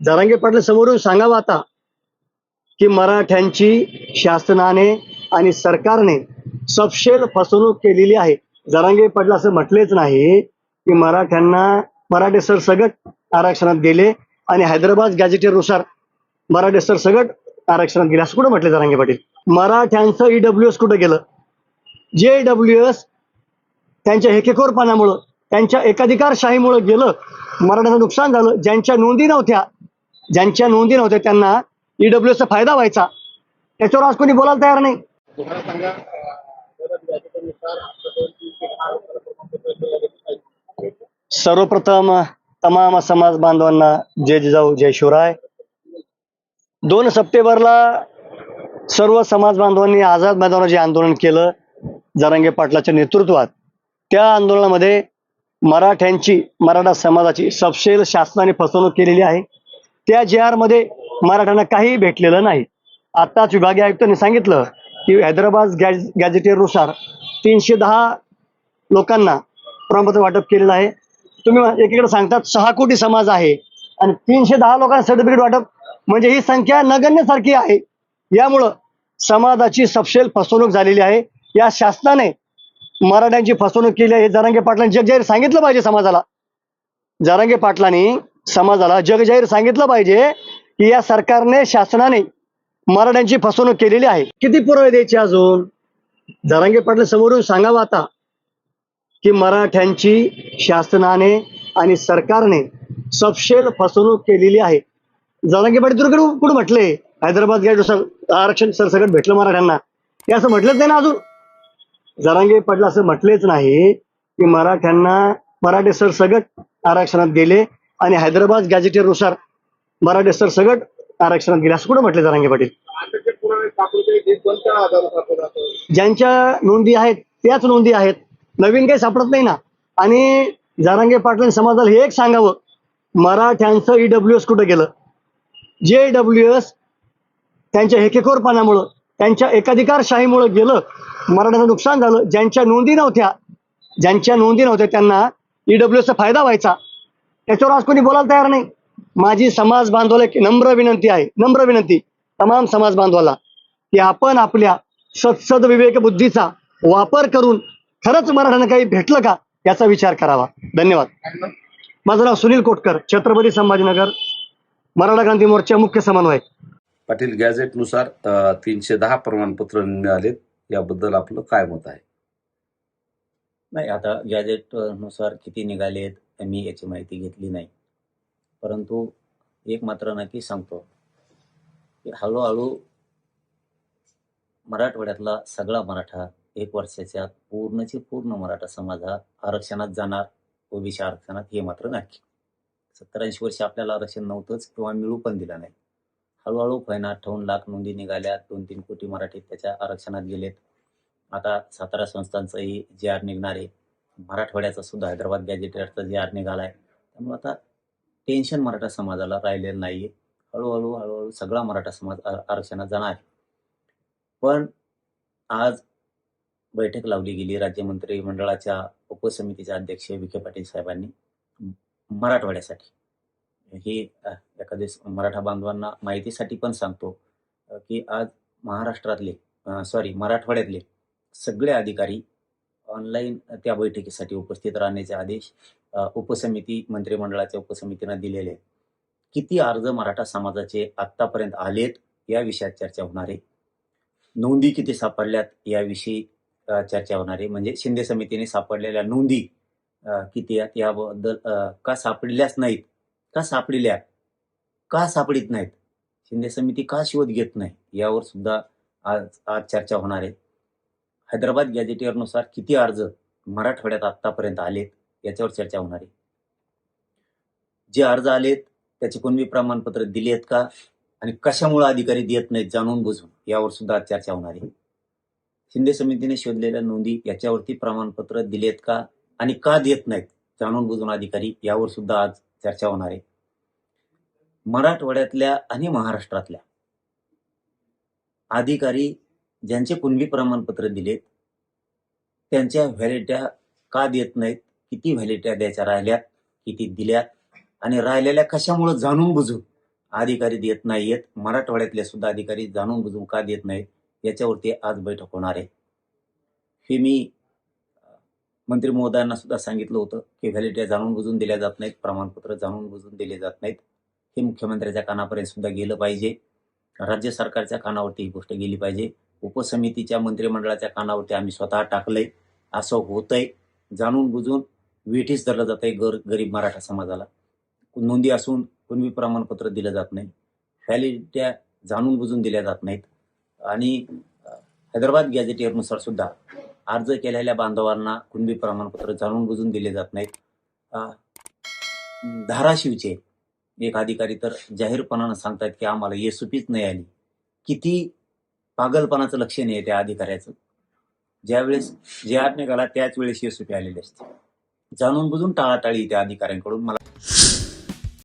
जरांगे पाटील समोरून सांगावं आता की मराठ्यांची शासनाने आणि सरकारने सपशेल फसवणूक केलेली आहे. जरांगे पाटील असं म्हटलेच नाही की मराठ्यांना मराठे सर सगट आरक्षणात गेले आणि हैदराबाद गॅजेटेनुसार मराठे सर सगट आरक्षणात गेले. असं कुठं म्हटले जरांगे पाटील? मराठ्यांचं ईडब्ल्यू एस कुठं गेलं? जे डब्ल्यू एस त्यांच्या हेकेखोरपणामुळं त्यांच्या एकाधिकारशाहीमुळं गेलं. मराठ्यांचं नुकसान झालं. ज्यांच्या नोंदी नव्हत्या ज्यांच्या नोंदी नव्हत्या त्यांना ईडब्ल्यू चा फायदा व्हायचा. त्याच्यावर आज कोणी बोलायला तयार नाही. सर्वप्रथम तमाम समाज बांधवांना जय जिजाऊ जय शिवराय. दोन सप्टेंबरला सर्व समाज बांधवांनी आझाद मैदानावर जे आंदोलन केलं जरांगे पाटलाच्या नेतृत्वात त्या आंदोलनामध्ये मराठ्यांची मराठा समाजाची सपशेल शासनाने फसवणूक केलेली आहे. त्या जे आरमध्ये मराठ्यांना काही भेटलेलं नाही. आताच विभागीय आयुक्तांनी सांगितलं की हैदराबाद गॅज गॅजेटेअरनुसार तीनशे दहा लोकांना प्रमाणपत्र वाटप केलेलं आहे. तुम्ही एकीकडे सांगतात सहा कोटी समाज आहे आणि तीनशे दहा लोकांना सर्टिफिकेट वाटप म्हणजे ही संख्या नगण्यसारखी आहे. यामुळं समाजाची सपशेल फसवणूक झालेली आहे. या शासनाने मराठ्यांची फसवणूक केली आहे. हे जरांगे पाटलांनी जगजाहीर सांगितलं पाहिजे समाजाला. जरांगे पाटलांनी समाजाला जगजाहीर सांगितलं पाहिजे की या सरकारने शासनाने मराठ्यांची फसवणूक केलेली आहे. किती पुरावे द्यायचे अजून? जरांगे पाटील समोरून सांगावं आता की मराठ्यांची शासनाने आणि सरकारने सपशेल फसवणूक केलेली आहे. जरांगे पाटील तुला कुठं म्हटले? हैदराबाद गेट आरक्षण सरसकट भेटलं मराठ्यांना. हे असं म्हटलंच नाही ना अजून? जरांगे पाटील असं म्हटलेच नाही की मराठ्यांना मराठे सरसगट आरक्षणात गेले आणि हैदराबाद गॅजेटेअरनुसार मराठे सरसगट आरक्षणात गेले. असं कुठं म्हटले जरांगे पाटील? ज्यांच्या नोंदी आहेत त्याच नोंदी आहेत. नवीन काही सापडत नाही ना. आणि जारांगे पाटील समाजाला हे एक सांगावं. मराठ्यांचं ईडब्ल्यू एस कुठं गेलं? जे डब्ल्यू एस त्यांच्या हेकेखोरपणामुळं त्यांच्या एकाधिकारशाहीमुळं गेलं. मराठ्यांचं नुकसान झालं. ज्यांच्या नोंदी नव्हत्या ज्यांच्या नोंदी नव्हत्या त्यांना ईडब्ल्यू चा फायदा व्हायचा. त्याच्यावर आज कोणी बोलायला तयार नाही. माझी समाज बांधवाला एक नम्र विनंती आहे. नम्र विनंती. तमाम समाज बांधवाला की आपण आपल्या सत्सद विवेक बुद्धीचा वापर करून खरंच मराठ्यांना काही भेटलं का याचा विचार करावा. धन्यवाद. माझं नाव सुनील कोटकर छत्रपती संभाजीनगर मराठा क्रांती मोर्चा मुख्य समन्वयक. पाटील गॅझेटनुसार अ, तीनशे दहा प्रमाणपत्र मिळालेत. याबद्दल आपलं काय मत आहे? नाही आता गॅजेटनुसार किती निघालेत? मी याची माहिती घेतली नाही. परंतु एक मात्र नक्की सांगतो. की हळूहळू मराठवाड्यातला सगळा मराठा एक वर्षाच्या आत पूर्णची पूर्ण मराठा समाज हा आरक्षणात जाणार ओबीसी आरक्षणात हे मात्र नक्की. सत्तर ऐंशी वर्ष आपल्याला आरक्षण नव्हतंच किंवा मिळू पण दिलं नाही. हळूहळू होईना अठ्ठावन्न लाख नोंदी निघाल्या दोन तीन कोटी मराठी त्याच्या आरक्षणात गेलेत. आता सातारा संस्थांचंही जे आर निघणार आहे मराठवाड्याचा सुद्धा हैदराबाद गॅजेटेअरचा जे आर निघालाय त्यामुळे आता टेन्शन मराठा समाजाला राहिलेलं नाही आहे हळूहळू हळूहळू सगळा मराठा समाज आरक्षणात जाणार आहे. पण आज बैठक लावली गेली राज्य मंत्रिमंडळाच्या उपसमितीचे अध्यक्ष विखे पाटील साहेबांनी मराठवाड्यासाठी. ही एखादे मराठा बांधवांना माहितीसाठी पण सांगतो की आज महाराष्ट्रातले सॉरी मराठवाड्यातले सगळे अधिकारी ऑनलाईन त्या बैठकीसाठी उपस्थित राहण्याचे आदेश उपसमिती मंत्रिमंडळाच्या उपसमितीनं दिलेले आहेत. किती अर्ज मराठा समाजाचे आतापर्यंत आलेत या विषयात चर्चा होणार आहे. नोंदी किती सापडल्यात याविषयी चर्चा होणार आहे. म्हणजे शिंदे समितीने सापडलेल्या नोंदी किती आहेत याबद्दल का सापडल्याच नाहीत? का सापडल्या? का सापडित नाहीत? शिंदे समिती का शोध घेत नाही? यावर सुद्धा आज आज चर्चा होणार आहे. हैदराबाद गॅजेटियरनुसार किती अर्ज मराठवाड्यात आतापर्यंत आलेत याच्यावर चर्चा होणार आहे. जे अर्ज आलेत त्याचे कोणती प्रमाणपत्र दिली आहेत का? आणि कशामुळे अधिकारी देत नाहीत जाणून बुजून यावर सुद्धा चर्चा होणार आहे. शिंदे समितीने शोधलेल्या नोंदी याच्यावरती प्रमाणपत्र दिलेत का? आणि का देत नाहीत जाणून बुजून अधिकारी यावर सुद्धा आज चर्चा होणार आहे. मराठवाड्यातल्या आणि महाराष्ट्रातल्या अधिकारी ज्यांचे कुणबी प्रमाणपत्र दिलेत त्यांच्या व्हॅलिट्या का देत नाहीत? किती व्हॅलिट्या द्यायच्या राहिल्यात? किती दिल्यात? आणि राहिलेल्या कशामुळे जाणून बुजून अधिकारी देत नाहीयेत? मराठवाड्यातले सुद्धा अधिकारी जाणून बुजून का देत नाहीत? याच्यावरती आज बैठक होणार आहे. हे मी मंत्री महोदयांना सुद्धा सांगितलं होतं की व्हॅलिट्या जाणून बुजून दिल्या जात नाहीत प्रमाणपत्र जाणून बुजून दिले जात नाहीत. हे मुख्यमंत्र्याच्या कानापर्यंत सुद्धा गेलं पाहिजे. राज्य सरकारच्या कानावरती ही गोष्ट गेली पाहिजे. उपसमितीच्या मंत्रिमंडळाच्या कानावरती आम्ही स्वतः टाकलंय. असं होतंय. जाणून बुजून वेठीस धरलं जात आहे गर गरीब मराठा समाजाला. नोंदी असून कुणबी प्रमाणपत्र दिलं जात नाही. व्हॅलिडिट्या जाणून बुजून दिल्या जात नाहीत. आणि हैदराबाद गॅझेटियरनुसार सुद्धा अर्ज केलेल्या बांधवांना कुणबी प्रमाणपत्र जाणून बुजून दिले जात नाहीत. धाराशिवचे एक अधिकारी तर जाहीरपणानं सांगतात की आम्हाला येसुपीच नाही आली. किती पागलपणाचं लक्षण आहे त्या अधिकाऱ्याचं. ज्यावेळेस जे हात निघाला त्याच वेळेस यशस्वी आलेली असते. जाणून बुजून टाळाटाळी त्या अधिकाऱ्यांकडून मला